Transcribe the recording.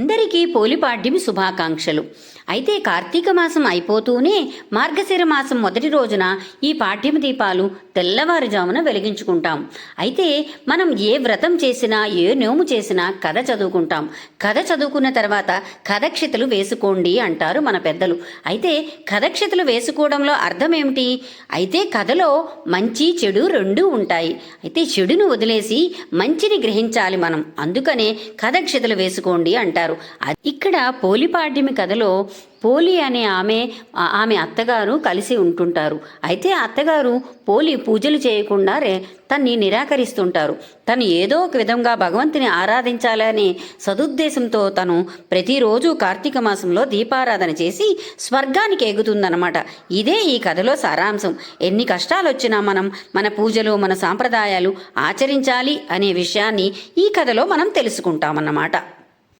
అందరికీ పోలిపాడ్యమి శుభాకాంక్షలు. అయితే కార్తీక మాసం అయిపోతూనే మార్గశిర మాసం మొదటి రోజున ఈ పాఠ్యమ దీపాలు తెల్లవారుజామున వెలిగించుకుంటాం. అయితే మనం ఏ వ్రతం చేసినా ఏ నోము చేసినా కథ చదువుకుంటాం. కథ చదువుకున్న తర్వాత కథక్షితలు వేసుకోండి అంటారు మన పెద్దలు. అయితే కథక్షితలు వేసుకోవడంలో అర్థం ఏమిటి అయితే కథలో మంచి చెడు రెండూ ఉంటాయి. అయితే చెడును వదిలేసి మంచిని గ్రహించాలి మనం. అందుకనే కథక్షితలు వేసుకోండి అంటారు. అ- ఇక్కడ పోలిపాడ్యమి కథలో పోలి అనే ఆమె ఆమె అత్తగారు కలిసి ఉంటుంటారు. అయితే అత్తగారు పోలి పూజలు చేయకుండా రే తన్ని నిరాకరిస్తుంటారు. తను ఏదో ఒక విధంగా భగవంతుని ఆరాధించాలనే సదుద్దేశంతో తను ప్రతిరోజు కార్తీక మాసంలో దీపారాధన చేసి స్వర్గానికి ఎగుతుందనమాట ఇదే ఈ కథలో సారాంశం. ఎన్ని కష్టాలు వచ్చినా మనం మన పూజలు మన సాంప్రదాయాలు ఆచరించాలి అనే విషయాన్ని ఈ కథలో మనం తెలుసుకుంటామన్నమాట.